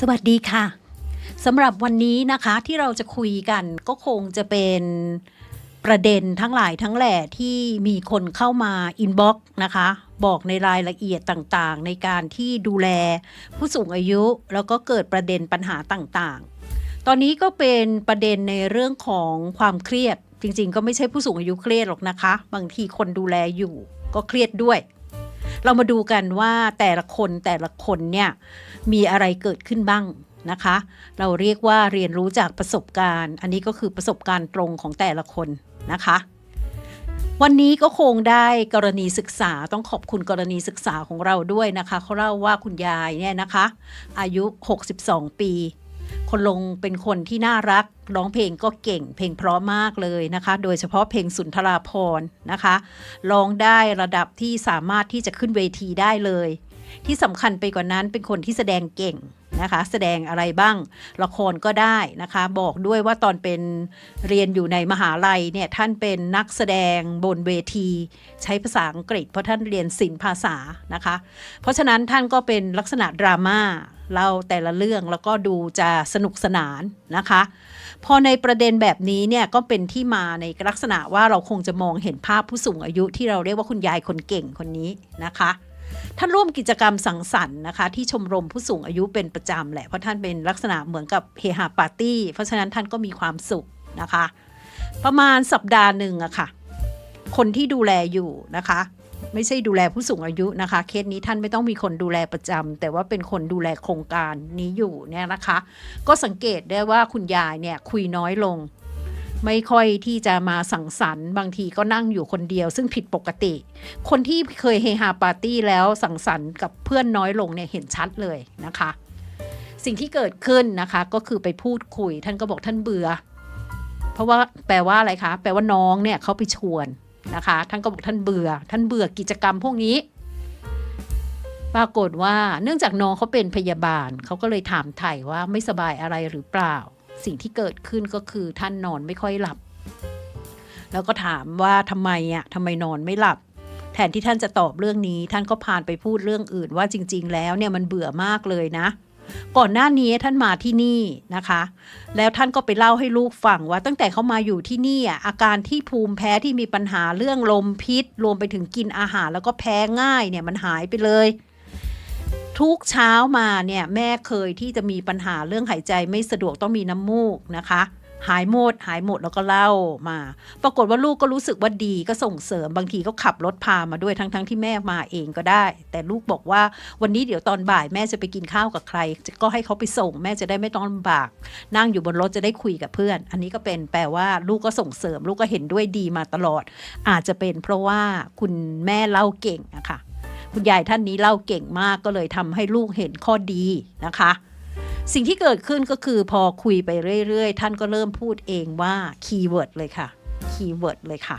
สวัสดีค่ะสำหรับวันนี้นะคะที่เราจะคุยกันก็คงจะเป็นประเด็นทั้งหลายทั้งแหล่ที่มีคนเข้ามาอินบ็อกซ์นะคะ บอกในรายละเอียดต่างๆ ในการที่ดูแลผู้สูงอายุ แล้วก็เกิดประเด็นปัญหาต่างๆ ตอนนี้ก็เป็นประเด็นในเรื่องของความเครียด จริงๆ ก็ไม่ใช่ผู้สูงอายุเครียดหรอกนะคะ บางทีคนดูแลอยู่ก็เครียดด้วย เรามาดูกันว่าแต่ละคนแต่ละคนเนี่ยมีอะไรเกิดขึ้นบ้างนะคะ เราเรียกว่าเรียนรู้จากประสบการณ์ อันนี้ก็คือประสบการณ์ตรงของแต่ละคนนะคะวันนี้ก็คงได้กรณีศึกษาต้องขอบคุณกรณีศึกษาของเราด้วยนะคะเขาเล่าว่าคุณยายเนี่ยนะคะ อายุ 62 ปี คนลงเป็นคนที่น่ารัก ร้องเพลงก็เก่ง เพลงเพราะมากเลยนะคะ โดยเฉพาะเพลงสุนทราภรณ์นะคะ ร้องได้ระดับที่สามารถที่จะขึ้นเวทีได้เลย ที่สำคัญไปกว่านั้นเป็นคนที่แสดงเก่งนะคะ แสดงอะไรบ้างละครก็ได้นะคะ บอกด้วยว่าตอนเป็นเรียนอยู่ในมหาลัยเนี่ยท่านเป็นนักแสดงบนเวที ใช้ภาษาอังกฤษ เพราะท่านเรียนศิลปภาษานะคะ เพราะฉะนั้นท่านก็เป็นลักษณะดราม่าเล่าแต่ละเรื่องแล้วก็ดูจะสนุกสนานนะคะ พอในประเด็นแบบนี้เนี่ยก็เป็นที่มาในลักษณะว่าเราคงจะมองเห็นภาพผู้สูงอายุที่เราเรียกว่าคุณยายคนเก่งคนนี้นะคะ ท่านร่วมกิจกรรมสังสรรค์นะคะที่ชมรมผู้สูงอายุเป็นประจำแหละเพราะท่านเป็นลักษณะเหมือนกับเฮฮาปาร์ตี้ เพราะฉะนั้นท่านก็มีความสุขนะคะ ประมาณสัปดาห์หนึ่งอะค่ะ คนที่ดูแลอยู่นะคะไม่ใช่ดูแลผู้สูงอายุนะคะ เคสนี้ท่านไม่ต้องมีคนดูแลประจำแต่ว่าเป็นคนดูแลโครงการนี้อยู่เนี่ยนะคะ ก็สังเกตได้ว่าคุณยายเนี่ยคุยน้อยลง ไม่ค่อยที่จะมาสังสรรค์บางทีก็นั่งอยู่คนเดียว ซึ่งผิดปกติ คนที่เคยเฮฮาปาร์ตี้แล้วสังสรรค์กับเพื่อนน้อยลงเนี่ยเห็นชัดเลยนะคะ สิ่งที่เกิดขึ้นนะคะก็คือไปพูดคุย ท่านก็บอกท่านเบื่อ เพราะว่าแปลว่าอะไรคะ แปลว่าน้องเนี่ยเขาไปชวนนะคะ ท่านก็บอกท่านเบื่อ ท่านเบื่อกิจกรรมพวกนี้ปรากฏว่าเนื่องจากน้องเขาเป็นพยาบาลเขาก็เลยถามไถ่ว่าไม่สบายอะไรหรือเปล่า สิ่งที่เกิดขึ้นก็คือท่านนอนไม่ค่อยหลับ แล้วก็ถามว่าทำไมอะทำไมนอนไม่หลับ แทนที่ท่านจะตอบเรื่องนี้ ท่านก็พานไปพูดเรื่องอื่นว่าจริง ๆ แล้วเนี่ยมันเบื่อมากเลยนะก่อนหน้านี้ท่านมาที่นี่นะคะ แล้วท่านก็ไปเล่าให้ลูกฟังว่าตั้งแต่เขามาอยู่ที่นี่อะอาการที่ภูมิแพ้ที่มีปัญหาเรื่องลมพิษ รวมไปถึงกินอาหารแล้วก็แพ้ง่ายเนี่ยมันหายไปเลย ทุกเช้ามาเนี่ยแม่เคยที่จะมีปัญหาเรื่องหายใจไม่สะดวกต้องมีน้ำมูกนะคะหายหมดหายหมดแล้วก็เล่ามา ปรากฏว่าลูกก็รู้สึกว่าดีก็ส่งเสริมบางทีก็ขับรถพามาด้วยทั้งๆทที่แม่มาเองก็ได้ แต่ลูกบอกว่าวันนี้เดี๋ยวตอนบ่ายแม่จะไปกินข้าวกับใคร ก็ให้เขาไปส่งแม่จะได้ไม่ต้องลำบาก นั่งอยู่บนรถจะได้คุยกับเพื่อน อันนี้ก็เป็นแปลว่าลูกก็ส่งเสริม ลูกก็เห็นด้วยดีมาตลอด อาจจะเป็นเพราะว่าคุณแม่เล่าเก่งอะค่ะ คุณยายท่านนี้เล่าเก่งมากก็เลยทำให้ลูกเห็นข้อดีนะคะ สิ่งที่เกิดขึ้นก็คือพอคุยไปเรื่อยๆ ท่านก็เริ่มพูดเองว่าคีย์เวิร์ดเลยค่ะคีย์เวิร์ดเลยค่ะ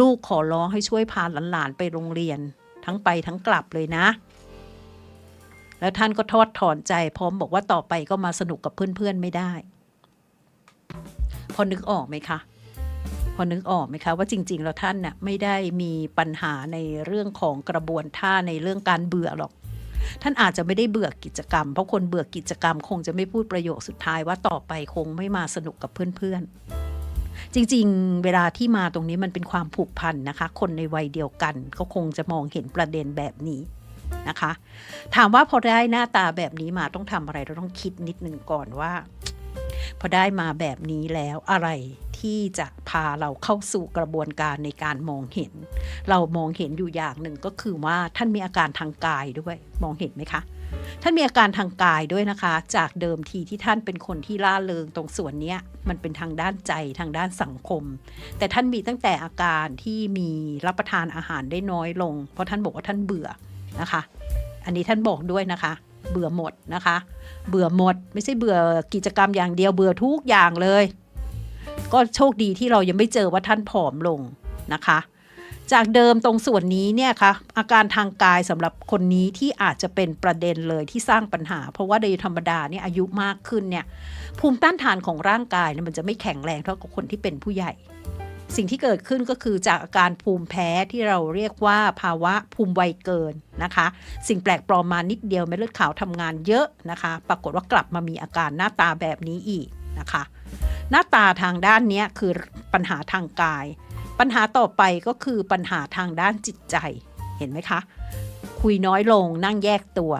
ลูกขอร้องให้ช่วยพาหลานๆไปโรงเรียน ทั้งไปทั้งกลับเลยนะ แล้วท่านก็ทอดถอนใจพร้อมบอกว่าต่อไปก็มาสนุกกับเพื่อนๆไม่ได้ พอนึกออกไหมคะ พอนึกออกไหมคะว่าจริง ๆ แล้วท่านน่ะไม่ได้มีปัญหาในเรื่องของกระบวนท่าในเรื่องการเบื่อหรอก ท่านอาจจะไม่ได้เบื่อกิจกรรม เพราะคนเบื่อกิจกรรม คงจะไม่พูดประโยคสุดท้ายว่าต่อไปคงไม่มาสนุกกับเพื่อนๆ จริงๆ เวลาที่มาตรงนี้มันเป็นความผูกพันนะคะ คนในวัยเดียวกันก็คงจะมองเห็นประเด็นแบบนี้นะคะ ถามว่าพอได้หน้าตาแบบนี้มาต้องทำอะไรเราต้องคิดนิดนึงก่อนว่า พอได้มาแบบนี้แล้วอะไรที่จะพาเราเข้าสู่กระบวนการในการมองเห็น เรามองเห็นอยู่อย่างหนึ่งก็คือว่าท่านมีอาการทางกายด้วยมองเห็นไหมคะ ท่านมีอาการทางกายด้วยนะคะ จากเดิมทีที่ท่านเป็นคนที่ล่าเริงตรงส่วนนี้มันเป็นทางด้านใจทางด้านสังคม แต่ท่านมีตั้งแต่อาการที่มีรับประทานอาหารได้น้อยลง เพราะท่านบอกว่าท่านเบื่อนะคะ อันนี้ท่านบอกด้วยนะคะ เบื่อหมดนะคะ เบื่อหมด ไม่ใช่เบื่อกิจกรรมอย่างเดียวเบื่อทุกอย่างเลย ก็โชคดีที่เรายังไม่เจอว่าท่านผอมลงนะคะ จากเดิมตรงส่วนนี้เนี่ยค่ะอาการทางกายสำหรับคนนี้ที่อาจจะเป็นประเด็นเลยที่สร้างปัญหา เพราะว่าโดยธรรมดาเนี่ยอายุมากขึ้นเนี่ยภูมิต้านทานของร่างกายเนี่ยมันจะไม่แข็งแรงเท่ากับคนที่เป็นผู้ใหญ่ สิ่งที่เกิดขึ้นก็คือจากอาการภูมิแพ้ที่เราเรียกว่าภาวะภูมิไวเกินนะคะ สิ่งแปลกปลอมมานิดเดียวเม็ดเลือดขาวทำงานเยอะนะคะ ปรากฏว่ากลับมามีอาการหน้าตาแบบนี้อีกนะคะ หน้าตาทางด้านนี้คือปัญหาทางกาย ปัญหาต่อไปก็คือปัญหาทางด้านจิตใจเห็นไหมคะ คุยน้อยลงนั่งแยกตัว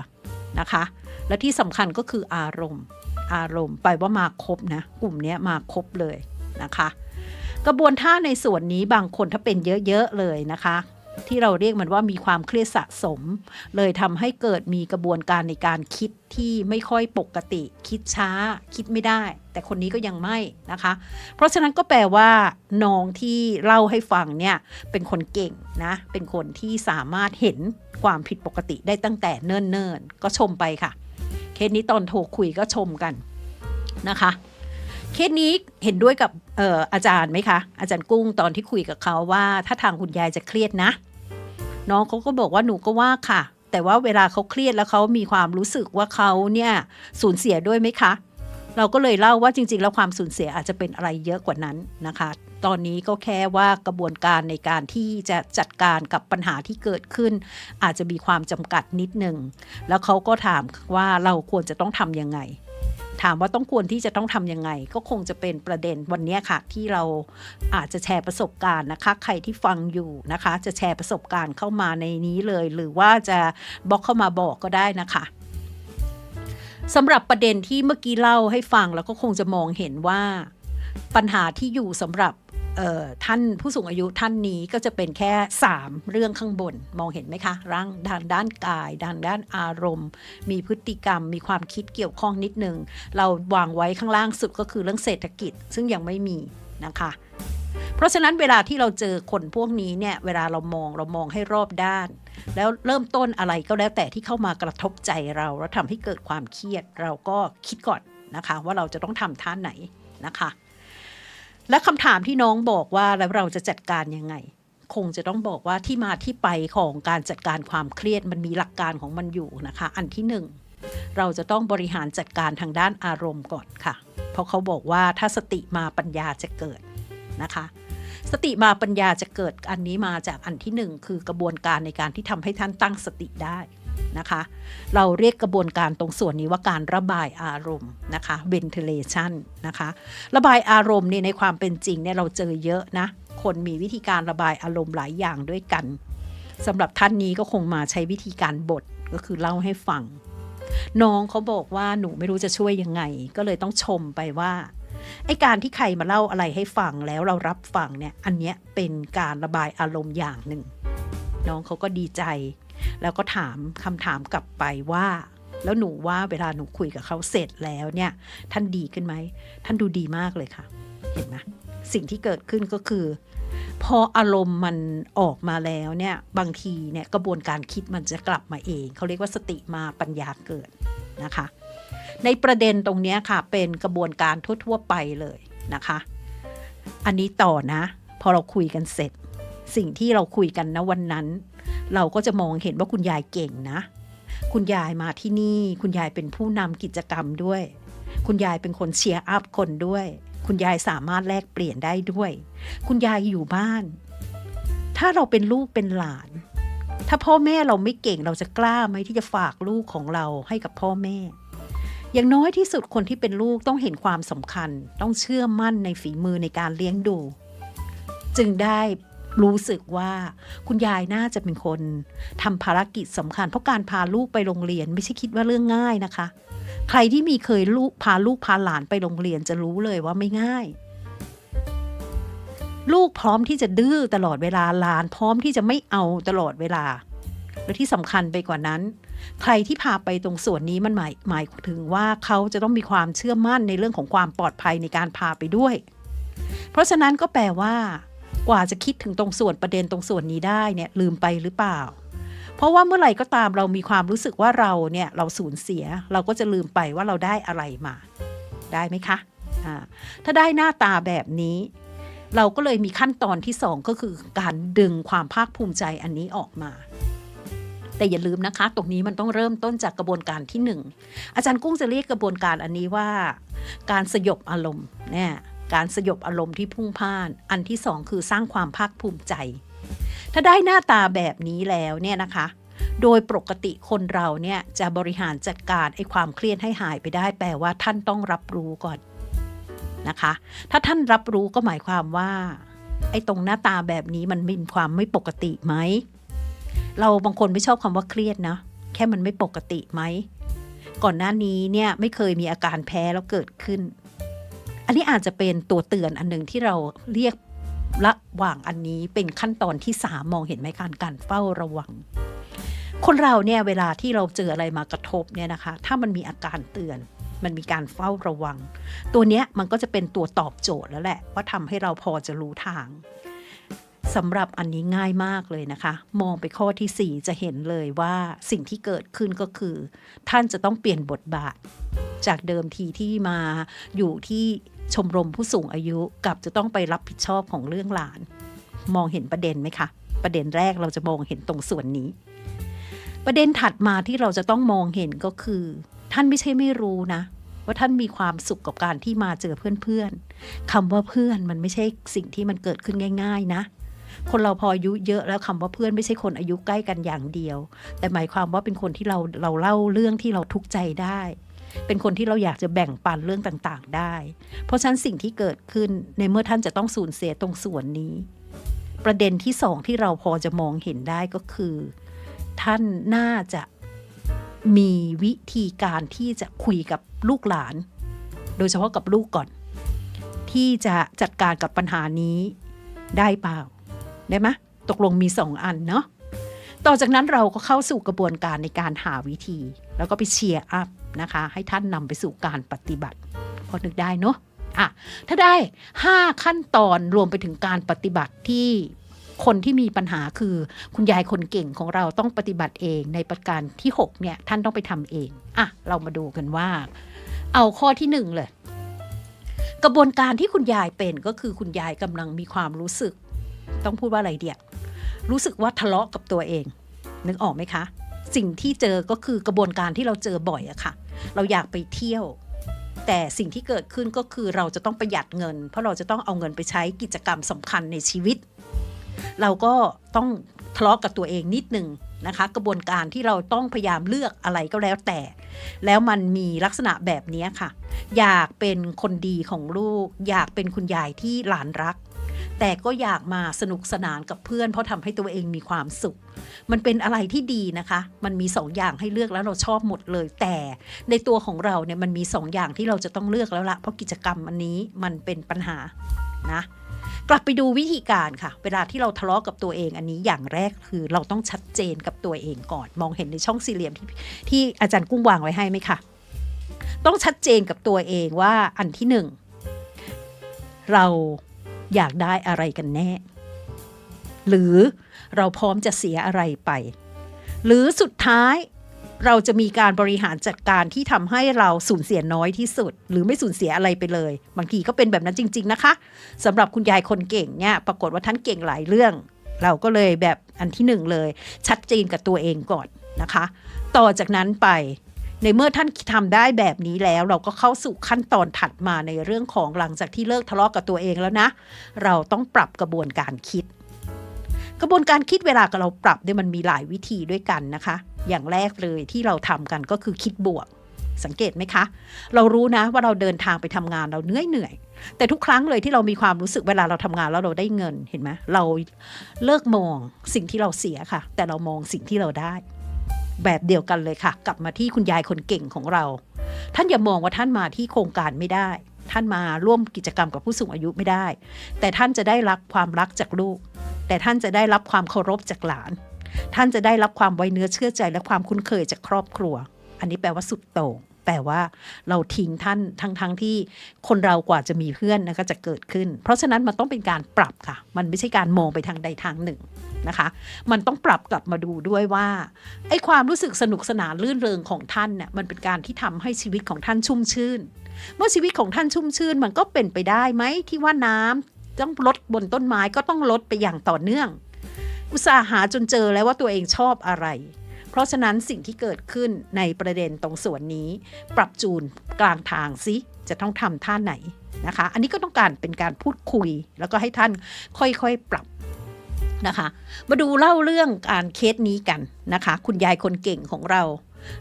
นะคะ และที่สำคัญก็คืออารมณ์ อารมณ์ไปว่ามาครบนะ กลุ่มนี้มาครบเลยนะคะ กระบวนท่าในส่วนนี้บางคนถ้าเป็นเยอะๆเลยนะคะ ที่เราเรียกมันว่ามีความเครียดสะสม เลยทำให้เกิดมีกระบวนการในการคิดที่ไม่ค่อยปกติ คิดช้า คิดไม่ได้ แต่คนนี้ก็ยังไม่นะคะ เพราะฉะนั้นก็แปลว่าน้องที่เล่าให้ฟังเนี่ยเป็นคนเก่งนะ เป็นคนที่สามารถเห็นความผิดปกติได้ตั้งแต่เนิ่นๆก็ชมไปค่ะ เคสนี้ตอนโทรคุยก็ชมกันนะคะ เคสนี้เห็นด้วยกับอออาจารย์ไหมคะ อาจารย์กุ้งตอนที่คุยกับเขาว่า ถ้าทางคุณยายจะเครียดนะ น้องเขาก็บอกว่าหนูก็ว่าค่ะ แต่ว่าเวลาเขาเครียดแล้วเขามีความรู้สึกว่าเขาเนี่ยสูญเสียด้วยไหมคะ เราก็เลยเล่าว่าจริง ๆ แล้วความสูญเสียอาจจะเป็นอะไรเยอะกว่านั้นนะคะ ตอนนี้ก็แค่ว่ากระบวนการในการที่จะจัดการกับปัญหาที่เกิดขึ้น อาจจะมีความจำกัดนิดหนึ่งแล้วเขาก็ถามว่าเราควรจะต้องทำยังไง ถามว่าต้องควรที่จะต้องทำยังไง ก็คงจะเป็นประเด็นวันนี้ค่ะ ที่เราอาจจะแชร์ประสบการณ์นะคะ ใครที่ฟังอยู่นะคะ จะแชร์ประสบการณ์เข้ามาในนี้เลย หรือว่าจะบล็อกเข้ามาบอกก็ได้นะคะสำหรับประเด็นที่เมื่อกี้เล่าให้ฟังแล้วก็คงจะมองเห็นว่า ปัญหาที่อยู่สำหรับ ท่านผู้สูงอายุท่านนี้ก็จะเป็นแค่ 3 เรื่องข้างบน มองเห็นไหมคะร่างด้านด้านกายด้านด้านอารมณ์ มีพฤติกรรม มีความคิดเกี่ยวข้องนิดนึง เราวางไว้ข้างล่างสุดก็คือเรื่องเศรษฐกิจซึ่งยังไม่มีนะคะ เพราะฉะนั้นเวลาที่เราเจอคนพวกนี้เนี่ยเวลาเรามองเรามองให้รอบด้าน แล้วเริ่มต้นอะไรก็แล้วแต่ที่เข้ามากระทบใจเราแล้วทำให้เกิดความเครียด เราก็คิดก่อนนะคะ ว่าเราจะต้องทำท่าไหนนะคะ และคำถามที่น้องบอกว่าแล้วเราจะจัดการยังไง คงจะต้องบอกว่าที่มาที่ไปของการจัดการความเครียดมันมีหลักการของมันอยู่นะคะ อันที่หนึ่งเราจะต้องบริหารจัดการทางด้านอารมณ์ก่อนค่ะ เพราะเขาบอกว่าถ้าสติมาปัญญาจะเกิดนะคะ สติมาปัญญาจะเกิดอันนี้มาจากอันที่หนึ่งคือกระบวนการในการที่ทำให้ท่านตั้งสติได้ นะคะ เราเรียกกระบวนการตรงส่วนนี้ว่าการระบายอารมณ์นะคะ ventilation นะคะ ระบายอารมณ์นี่ในความเป็นจริงเนี่ยเราเจอเยอะนะ คนมีวิธีการระบายอารมณ์หลายอย่างด้วยกันสำหรับท่านนี้ก็คงมาใช้วิธีการบทก็คือเล่าให้ฟัง น้องเขาบอกว่าหนูไม่รู้จะช่วยยังไง ก็เลยต้องชมไปว่าไอการที่ใครมาเล่าอะไรให้ฟังแล้วเรารับฟังเนี่ย อันเนี้ยเป็นการระบายอารมณ์อย่างหนึ่ง น้องเขาก็ดีใจ แล้วก็ถามคำถามกลับไปว่า แล้วหนูว่าเวลาหนูคุยกับเขาเสร็จแล้วเนี่ย ท่านดีขึ้นไหม ท่านดูดีมากเลยค่ะ เห็นไหมสิ่งที่เกิดขึ้นก็คือ พออารมณ์มันออกมาแล้วเนี่ยบางทีเนี่ยกระบวนการคิดมันจะกลับมาเอง เขาเรียกว่าสติมาปัญญาเกิดนะคะ ในประเด็นตรงนี้ค่ะเป็นกระบวนการทั่วๆไปเลยนะคะ อันนี้ต่อนะ พอเราคุยกันเสร็จ สิ่งที่เราคุยกันนะวันนั้น เราก็จะมองเห็นว่าคุณยายเก่งนะ คุณยายมาที่นี่ คุณยายเป็นผู้นำกิจกรรมด้วย คุณยายเป็นคนเชียร์อัพคนด้วย คุณยายสามารถแลกเปลี่ยนได้ด้วย คุณยายอยู่บ้าน ถ้าเราเป็นลูกเป็นหลาน ถ้าพ่อแม่เราไม่เก่งเราจะกล้าไหมที่จะฝากลูกของเราให้กับพ่อแม่อย่างน้อยที่สุดคนที่เป็นลูกต้องเห็นความสำคัญ ต้องเชื่อมั่นในฝีมือในการเลี้ยงดู จึงได้ รู้สึกว่าคุณยายน่าจะเป็นคนทำภารกิจสำคัญ เพราะการพาลูกไปโรงเรียนไม่ใช่คิดว่าเรื่องง่ายนะคะ ใครที่มีเคยลูกพาลูกพาหลานไปโรงเรียนจะรู้เลยว่าไม่ง่าย ลูกพร้อมที่จะดื้อตลอดเวลาหลานพร้อมที่จะไม่เอาตลอดเวลา และที่สำคัญไปกว่านั้น ใครที่พาไปตรงส่วนนี้มันหมายหมายถึงว่าเขาจะต้องมีความเชื่อมั่นในเรื่องของความปลอดภัยในการพาไปด้วย เพราะฉะนั้นก็แปลว่า กว่าจะคิดถึงตรงส่วนประเด็นตรงส่วนนี้ได้เนี่ยลืมไปหรือเปล่า เพราะว่าเมื่อไหร่ก็ตามเรามีความรู้สึกว่าเราเนี่ยเราสูญเสีย เราก็จะลืมไปว่าเราได้อะไรมา ได้ไหมคะอ่าถ้าได้หน้าตาแบบนี้ เราก็เลยมีขั้นตอนที่สองก็คือการดึงความภาคภูมิใจอันนี้ออกมาแต่อย่าลืมนะคะ ตรงนี้มันต้องเริ่มต้นจากกระบวนการที่หนึ่งอาจารย์กุ้งจะเรียกกระบวนการอันนี้ว่า การสยบอารมณ์เนี่ย การสยบอารมณ์ที่พุ่งพ่าน อันที่สองคือสร้างความภาคภูมิใจ ถ้าได้หน้าตาแบบนี้แล้วเนี่ยนะคะ โดยปกติคนเราเนี่ยจะบริหารจัดการไอ้ความเครียดให้หายไปได้ แปลว่าท่านต้องรับรู้ก่อนนะคะ ถ้าท่านรับรู้ก็หมายความว่า ไอ้ตรงหน้าตาแบบนี้มันมีความไม่ปกติไหม เราบางคนไม่ชอบคำว่าเครียดนะ แค่มันไม่ปกติไหม ก่อนหน้านี้เนี่ยไม่เคยมีอาการแพ้แล้วเกิดขึ้น อันนี้อาจจะเป็นตัวเตือนอันหนึ่งที่เราเรียกระหว่างอันนี้เป็นขั้นตอนที่สามมองเห็นไหมการการเฝ้าระวัง คนเราเนี่ยเวลาที่เราเจออะไรมากระทบเนี่ยนะคะ ถ้ามันมีอาการเตือนมันมีการเฝ้าระวัง ตัวเนี้ยมันก็จะเป็นตัวตอบโจทย์แล้วแหละ ว่าทำให้เราพอจะรู้ทางสำหรับอันนี้ง่ายมากเลยนะคะ มองไปข้อที่ 4 จะเห็นเลยว่าสิ่งที่เกิดขึ้นก็คือ ท่านจะต้องเปลี่ยนบทบาท จากเดิมทีที่มาอยู่ที่ ชมรมผู้สูงอายุกับจะต้องไปรับผิดชอบของเรื่องหลาน มองเห็นประเด็นไหมคะ ประเด็นแรกเราจะมองเห็นตรงส่วนนี้ ประเด็นถัดมาที่เราจะต้องมองเห็นก็คือ ท่านไม่ใช่ไม่รู้นะ ว่าท่านมีความสุขกับการที่มาเจอเพื่อนๆคำว่าเพื่อนมันไม่ใช่สิ่งที่มันเกิดขึ้นง่าย ๆ นะคนเราพออายุเยอะแล้วคำว่าเพื่อนไม่ใช่คนอายุใกล้กันอย่างเดียว แต่หมายความว่าเป็นคนที่เราเราเล่าเรื่องที่เราทุกข์ใจได้ เป็นคนที่เราอยากจะแบ่งปันเรื่องต่างๆ ได้ เพราะฉะนั้นสิ่งที่เกิดขึ้นในเมื่อท่านจะต้องสูญเสียตรงส่วนนี้ ประเด็นที่สองที่เราพอจะมองเห็นได้ก็คือ ท่านน่าจะมีวิธีการที่จะคุยกับลูกหลาน โดยเฉพาะกับลูกก่อน ที่จะจัดการกับปัญหานี้ได้เปล่า ได้ไหมตกลงมีสองอันเนาะต่อจากนั้นเราก็เข้าสู่กระบวนการในการหาวิธี แล้วก็ไปเชียร์อัพนะคะ ให้ท่านนำไปสู่การปฏิบัติพอนึกได้เนาะอะถ้าได้ 5 ขั้นตอนรวมไปถึงการปฏิบัติที่คนที่มีปัญหาคือคุณยายคนเก่งของเราต้องปฏิบัติเองในประการที่ 6 เนี่ย ท่านต้องไปทำเองอะเรามาดูกันว่า เอาข้อที่ 1 เลย กระบวนการที่คุณยายเป็นก็คือคุณยายกำลังมีความรู้สึก ต้องพูดว่าอะไรเดียรู้สึกว่าทะเลาะกับตัวเอง นึกออกไหมคะ สิ่งที่เจอก็คือกระบวนการที่เราเจอบ่อยอะค่ะ เราอยากไปเที่ยว แต่สิ่งที่เกิดขึ้นก็คือเราจะต้องประหยัดเงิน เพราะเราจะต้องเอาเงินไปใช้กิจกรรมสำคัญในชีวิต เราก็ต้องทะเลาะกับตัวเองนิดนึงนะคะ กระบวนการที่เราต้องพยายามเลือกอะไรก็แล้วแต่ แล้วมันมีลักษณะแบบนี้ค่ะ อยากเป็นคนดีของลูก อยากเป็นคุณยายที่หลานรัก แต่ก็อยากมาสนุกสนานกับเพื่อน เพราะทำให้ตัวเองมีความสุข มันเป็นอะไรที่ดีนะคะ มันมีสองอย่างให้เลือกแล้วเราชอบหมดเลย แต่ในตัวของเราเนี่ยมันมีสองอย่างที่เราจะต้องเลือกแล้วละเพราะกิจกรรมอันนี้มันเป็นปัญหานะกลับไปดูวิธีการค่ะ เวลาที่เราทะเลาะกับตัวเองอันนี้อย่างแรกคือเราต้องชัดเจนกับตัวเองก่อน มองเห็นในช่องสี่เหลี่ยมที่ที่อาจารย์กุ้งวางไว้ให้ไหมคะต้องชัดเจนกับตัวเองว่าอันที่หนึ่งเรา อยากได้อะไรกันแน่ หรือเราพร้อมจะเสียอะไรไป หรือสุดท้ายเราจะมีการบริหารจัดการที่ทำให้เราสูญเสียน้อยที่สุด หรือไม่สูญเสียอะไรไปเลย บางทีก็เป็นแบบนั้นจริง ๆ นะคะสำหรับคุณยายคนเก่งเนี่ยปรากฏว่าท่านเก่งหลายเรื่อง เราก็เลยแบบอันที่หนึ่งเลย ชัดเจนกับตัวเองก่อนนะคะ ต่อจากนั้นไป ในเมื่อท่านทำได้แบบนี้แล้ว เราก็เข้าสู่ขั้นตอนถัดมาในเรื่องของหลังจากที่เลิกทะเลาะกับตัวเองแล้วนะ เราต้องปรับกระบวนการคิด กระบวนการคิดเวลาเราปรับเนี่ยมันมีหลายวิธีด้วยกันนะคะ อย่างแรกเลยที่เราทำกันก็คือคิดบวก สังเกตไหมคะ เรารู้นะว่าเราเดินทางไปทำงานเราเหนื่อยเหนื่อยแต่ทุกครั้งเลยที่เรามีความรู้สึกเวลาเราทำงานแล้วเราได้เงินเห็นไหมเราเลิกมองสิ่งที่เราเสียค่ะ แต่เรามองสิ่งที่เราได้ แบบเดียวกันเลยค่ะ กลับมาที่คุณยายคนเก่งของเรา ท่านอย่ามองว่าท่านมาที่โครงการไม่ได้ ท่านมาร่วมกิจกรรมกับผู้สูงอายุไม่ได้ แต่ท่านจะได้รับความรักจากลูก แต่ท่านจะได้รับความเคารพจากหลาน ท่านจะได้รับความไว้เนื้อเชื่อใจและความคุ้นเคยจากครอบครัว อันนี้แปลว่าสุดโต่ง แปลว่าเราทิ้งท่านทั้งๆทที่คนเรากว่าจะมีเพื่อนนะคะจะเกิดขึ้น เพราะฉะนั้นมันต้องเป็นการปรับค่ะ มันไม่ใช่การมองไปทางใดทางหนึ่งนะคะ มันต้องปรับกลับมาดูด้วยว่าไอ้ความรู้สึกสนุกสนานลื่นเริงของท่านเนี่ยมันเป็นการที่ทำให้ชีวิตของท่านชุ่มชื่น เมื่อชีวิตของท่านชุ่มชื่นมันก็เป็นไปได้ไหมที่ว่าน้ำต้องลดบนต้นไม้ก็ต้องลดไปอย่างต่อเนื่อง อุตสาหาจนเจอแล้วว่าตัวเองชอบอะไร ราะฉะนั้นสิ่งที่เกิดขึ้นในประเด็นตรงส่วนนี้ ปรับจูนกลางทางซิจะต้องทำท่าไหนนะคะ อันนี้ก็ต้องการเป็นการพูดคุย แล้วก็ให้ท่านค่อยๆปรับนะคะ มาดูเล่าเรื่องการเคสนี้กันนะคะ คุณยายคนเก่งของเรา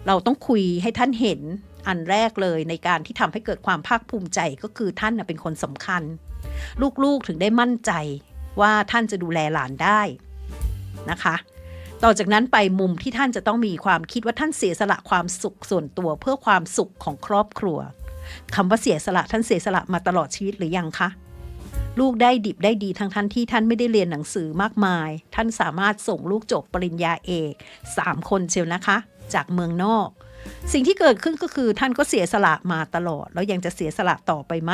เราต้องคุยให้ท่านเห็นอันแรกเลยในการที่ทำให้เกิดความภาคภูมิใจก็คือท่านเป็นคนสำคัญ ลูกๆถึงได้มั่นใจว่าท่านจะดูแลหลานได้นะคะ ต่อจากนั้นไปมุมที่ท่านจะต้องมีความคิดว่าท่านเสียสละความสุขส่วนตัวเพื่อความสุขของครอบครัวคำว่าเสียสละท่านเสียสละมาตลอดชีวิตหรือยังคะลูกได้ดิบได้ดีทั้งท่านที่ท่านไม่ได้เรียนหนังสือมากมาย ท่านสามารถส่งลูกจบปริญญาเอกสามคนเชียวนะคะ จากเมืองนอก สิ่งที่เกิดขึ้นก็คือท่านก็เสียสละมาตลอด แล้วยังจะเสียสละต่อไปไหม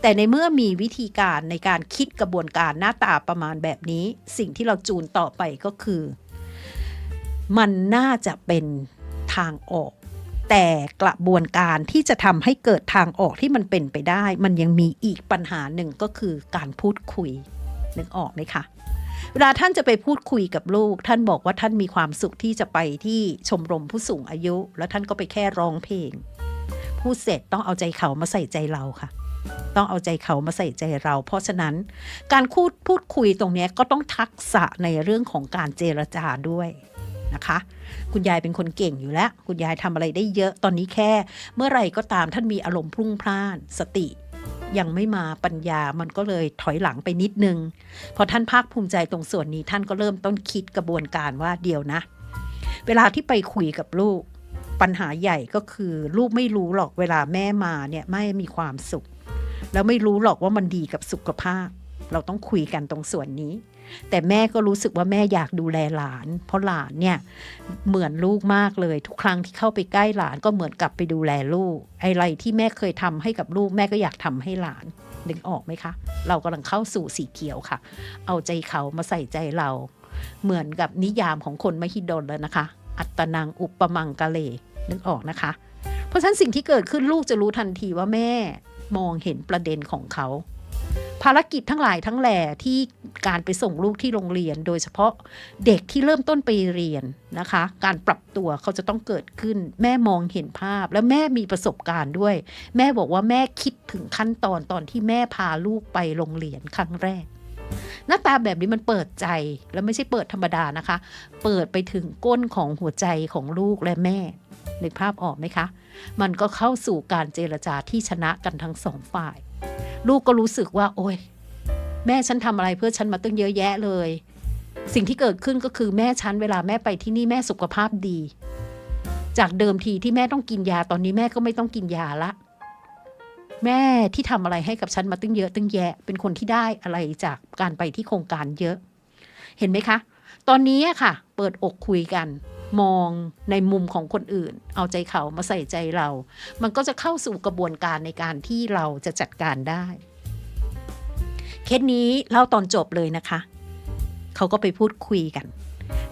แต่ในเมื่อมีวิธีการในการคิดกระบวนการหน้าตาประมาณแบบนี้ สิ่งที่เราจูนต่อไปก็คือ มันน่าจะเป็นทางออก แต่กระบวนการที่จะทำให้เกิดทางออกที่มันเป็นไปได้ มันยังมีอีกปัญหาหนึ่งก็คือการพูดคุยนึกออกไหมคะเวลาท่านจะไปพูดคุยกับลูก ท่านบอกว่าท่านมีความสุขที่จะไปที่ชมรมผู้สูงอายุ แล้วท่านก็ไปแค่ร้องเพลงพูดเสร็จต้องเอาใจเขามาใส่ใจเราค่ะ ต้องเอาใจเขามาใส่ใจเรา เพราะฉะนั้นการพูดพูดคุยตรงนี้ก็ต้องทักษะในเรื่องของการเจรจาด้วย นะคะ คุณยายเป็นคนเก่งอยู่แล้ว คุณยายทำอะไรได้เยอะตอนนี้แค่ เมื่อไรก็ตามท่านมีอารมณ์พรุ่งพล่าน สติ ยังไม่มาปัญญามันก็เลยถอยหลังไปนิดนึง พอท่านภาคภูมิใจตรงส่วนนี้ท่านก็เริ่มต้นคิดกระบวนการว่าเดียวนะ เวลาที่ไปคุยกับลูกปัญหาใหญ่ก็คือลูกไม่รู้หรอกเวลาแม่มาเนี่ยไม่มีความสุข แล้วไม่รู้หรอกว่ามันดีกับสุขภาพ เราต้องคุยกันตรงส่วนนี้ แต่แม่ก็รู้สึกว่าแม่อยากดูแลหลาน เพราะหลานเนี่ยเหมือนลูกมากเลย ทุกครั้งที่เข้าไปใกล้หลานก็เหมือนกลับไปดูแลลูกอะไรที่แม่เคยทำให้กับลูกแม่ก็อยากทำให้หลานนึกออกไหมคะ เรากำลังเข้าสู่สีเขียวค่ะ เอาใจเขามาใส่ใจเรา เหมือนกับนิยามของคนมหิดลเลยนะคะ อัตนังอุปมังกะเลนึกออกนะคะ เพราะฉะนั้นสิ่งที่เกิดขึ้นลูกจะรู้ทันทีว่าแม่มองเห็นประเด็นของเขา ภารกิจทั้งหลายทั้งแหล่ที่การไปส่งลูกที่โรงเรียน โดยเฉพาะเด็กที่เริ่มต้นไปเรียนนะคะ การปรับตัวเขาจะต้องเกิดขึ้น แม่มองเห็นภาพและแม่มีประสบการณ์ด้วย แม่บอกว่าแม่คิดถึงขั้นตอนตอนที่แม่พาลูกไปโรงเรียนครั้งแรก หน้าตาแบบนี้มันเปิดใจแล้วไม่ใช่เปิดธรรมดานะคะ เปิดไปถึงก้นของหัวใจของลูกและแม่นึกภาพออกไหมคะ มันก็เข้าสู่การเจรจาที่ชนะกันทั้งสองฝ่าย ลูกก็รู้สึกว่า โอ้ยแม่ฉันทำอะไรเพื่อฉันมาตั้งเยอะแยะเลย สิ่งที่เกิดขึ้นก็คือแม่ฉันเวลาแม่ไปที่นี่แม่สุขภาพดี จากเดิมทีที่แม่ต้องกินยาตอนนี้แม่ก็ไม่ต้องกินยาละ แม่ที่ทำอะไรให้กับฉันมาตั้งเยอะตั้งแยะ เป็นคนที่ได้อะไรจากการไปที่โครงการเยอะ เห็นไหมคะ ตอนนี้ค่ะ เปิดอกคุยกัน มองในมุมของคนอื่น เอาใจเขามาใส่ใจเรา มันก็จะเข้าสู่กระบวนการในการที่เราจะจัดการได้ เคสนี้เล่าตอนจบเลยนะคะ เขาก็ไปพูดคุยกัน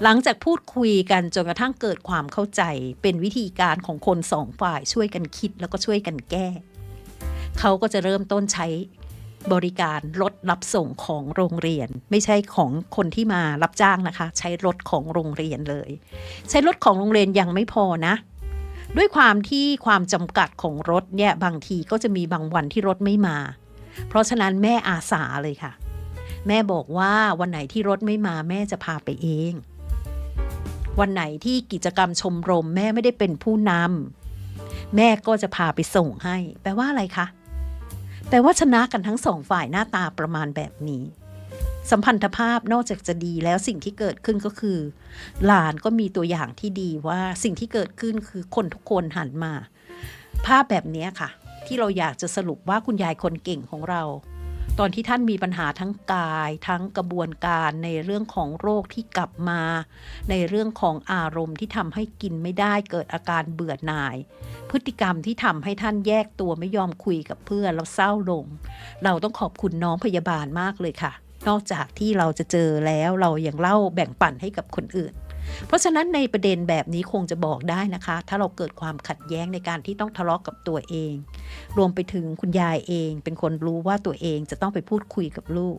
หลังจากพูดคุยกันจนกระทั่งเกิดความเข้าใจ เป็นวิธีการของคนสองฝ่ายช่วยกันคิดแล้วก็ช่วยกันแก้ เขาก็จะเริ่มต้นใช้ บริการรถรับส่งของโรงเรียน ไม่ใช่ของคนที่มารับจ้างนะคะ ใช้รถของโรงเรียนเลย ใช้รถของโรงเรียนยังไม่พอนะ ด้วยความที่ความจำกัดของรถเนี่ยบางทีก็จะมีบางวันที่รถไม่มา เพราะฉะนั้นแม่อาสาเลยค่ะ แม่บอกว่าวันไหนที่รถไม่มาแม่จะพาไปเอง วันไหนที่กิจกรรมชมรม แม่ไม่ได้เป็นผู้นำแม่ก็จะพาไปส่งให้ แปลว่าอะไรคะ แต่ว่าชนะกันทั้งสองฝ่ายหน้าตาประมาณแบบนี้ สัมพันธภาพนอกจากจะดีแล้วสิ่งที่เกิดขึ้นก็คือ หลานก็มีตัวอย่างที่ดีว่าสิ่งที่เกิดขึ้นคือคนทุกคนหันมา ภาพแบบนี้ค่ะ ที่เราอยากจะสรุปว่าคุณยายคนเก่งของเรา ตอนที่ท่านมีปัญหาทั้งกาย ทั้งกระบวนการในเรื่องของโรคที่กลับมา ในเรื่องของอารมณ์ที่ทำให้กินไม่ได้เกิดอาการเบื่อหน่าย พฤติกรรมที่ทำให้ท่านแยกตัวไม่ยอมคุยกับเพื่อนแล้วเศร้าลง เราต้องขอบคุณน้องพยาบาลมากเลยค่ะ นอกจากที่เราจะเจอแล้วเรายังเล่าแบ่งปันให้กับคนอื่น เพราะฉะนั้นในประเด็นแบบนี้คงจะบอกได้นะคะ ถ้าเราเกิดความขัดแย้งในการที่ต้องทะเลาะกกับตัวเอง รวมไปถึงคุณยายเอง เป็นคนรู้ว่าตัวเองจะต้องไปพูดคุยกับลูก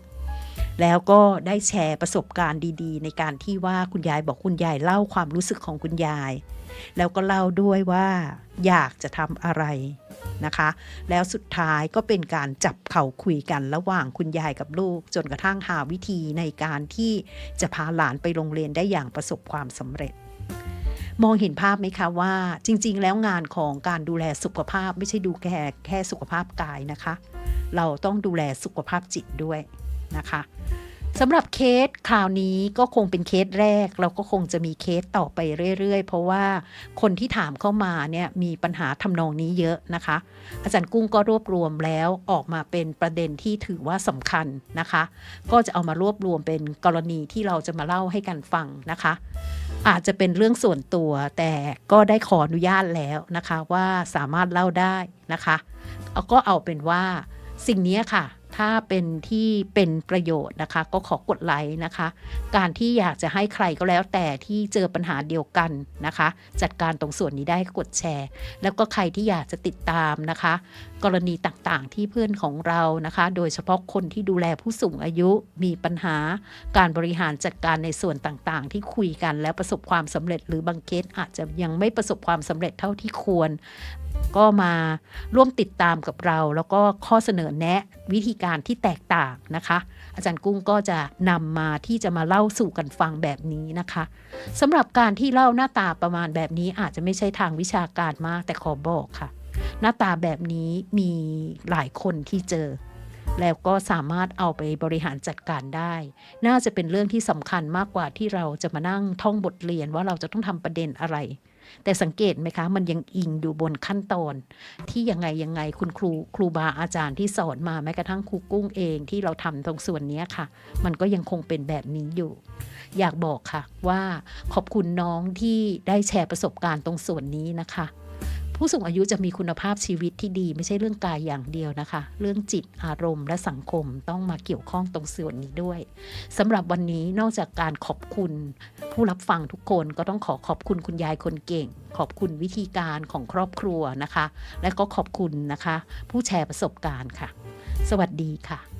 แล้วก็ได้แชร์ประสบการณ์ดี ๆ ในการที่ว่าคุณยายบอกคุณยายเล่าความรู้สึกของคุณยาย แล้วก็เล่าด้วยว่าอยากจะทำอะไรนะคะ แล้วสุดท้ายก็เป็นการจับเข่าคุยกันระหว่างคุณยายกับลูก จนกระทั่งหาวิธีในการที่จะพาหลานไปโรงเรียนได้อย่างประสบความสำเร็จ มองเห็นภาพไหมคะว่า จริง ๆ แล้วงานของการดูแลสุขภาพไม่ใช่ดูแค่แค่สุขภาพกายนะคะ เราต้องดูแลสุขภาพจิตด้วยนะคะ สำหรับเคสคราวนี้ก็คงเป็นเคสแรก เราก็คงจะมีเคสต่อไปเรื่อย ๆ เพราะว่าคนที่ถามเข้ามาเนี่ยมีปัญหาทำนองนี้เยอะนะคะ อาจารย์กุ้งก็รวบรวมแล้วออกมาเป็นประเด็นที่ถือว่าสำคัญนะคะ ก็จะเอามารวบรวมเป็นกรณีที่เราจะมาเล่าให้กันฟังนะคะ อาจจะเป็นเรื่องส่วนตัวแต่ก็ได้ขออนุญาตแล้วนะคะว่าสามารถเล่าได้นะคะเอาก็เอาเป็นว่าสิ่งนี้ค่ะ ถ้าเป็นที่เป็นประโยชน์นะคะ ก็ขอกดไลค์นะคะ การที่อยากจะให้ใครก็แล้วแต่ที่เจอปัญหาเดียวกันนะคะ จัดการตรงส่วนนี้ได้กดแชร์ แล้วก็ใครที่อยากจะติดตามนะคะ กรณีต่างๆที่เพื่อนของเรานะคะ โดยเฉพาะคนที่ดูแลผู้สูงอายุมีปัญหา การบริหารจัดการในส่วนต่างๆ ที่คุยกันแล้วประสบความสำเร็จ หรือบางเคสอาจจะยังไม่ประสบความสำเร็จเท่าที่ควร ก็มาร่วมติดตามกับเรา แล้วก็ข้อเสนอแนะวิธีการที่แตกต่างนะคะ อาจารย์กุ้งก็จะนำมาที่จะมาเล่าสู่กันฟังแบบนี้นะคะสำหรับการที่เล่าหน้าตาประมาณแบบนี้อาจจะไม่ใช่ทางวิชาการมากแต่ขอบอกค่ะ หน้าตาแบบนี้มีหลายคนที่เจอ แล้วก็สามารถเอาไปบริหารจัดการได้ น่าจะเป็นเรื่องที่สำคัญมากกว่าที่เราจะมานั่งท่องบทเรียนว่าเราจะต้องทำประเด็นอะไร แต่สังเกตไหมคะ มันยังอิงอยู่บนขั้นตอน ที่ยังไงยังไงคุณครูครูบาอาจารย์ที่สอนมาแม้กระทั่งครูกุ้งเองที่เราทำตรงส่วนนี้ค่ะ มันก็ยังคงเป็นแบบนี้อยู่ อยากบอกค่ะว่าขอบคุณน้องที่ได้แชร์ประสบการณ์ตรงส่วนนี้นะคะ ผู้สูงอายุจะมีคุณภาพชีวิตที่ดี ไม่ใช่เรื่องกายอย่างเดียวนะคะ เรื่องจิตอารมณ์และสังคมต้องมาเกี่ยวข้องตรงส่วนนี้ด้วยสำหรับวันนี้นอกจากการขอบคุณ ผู้รับฟังทุกคนก็ต้องขอขอบคุณคุณยายคนเก่ง ขอบคุณวิธีการของครอบครัวนะคะ และก็ขอบคุณนะคะ ผู้แชร์ประสบการณ์ค่ะ สวัสดีค่ะ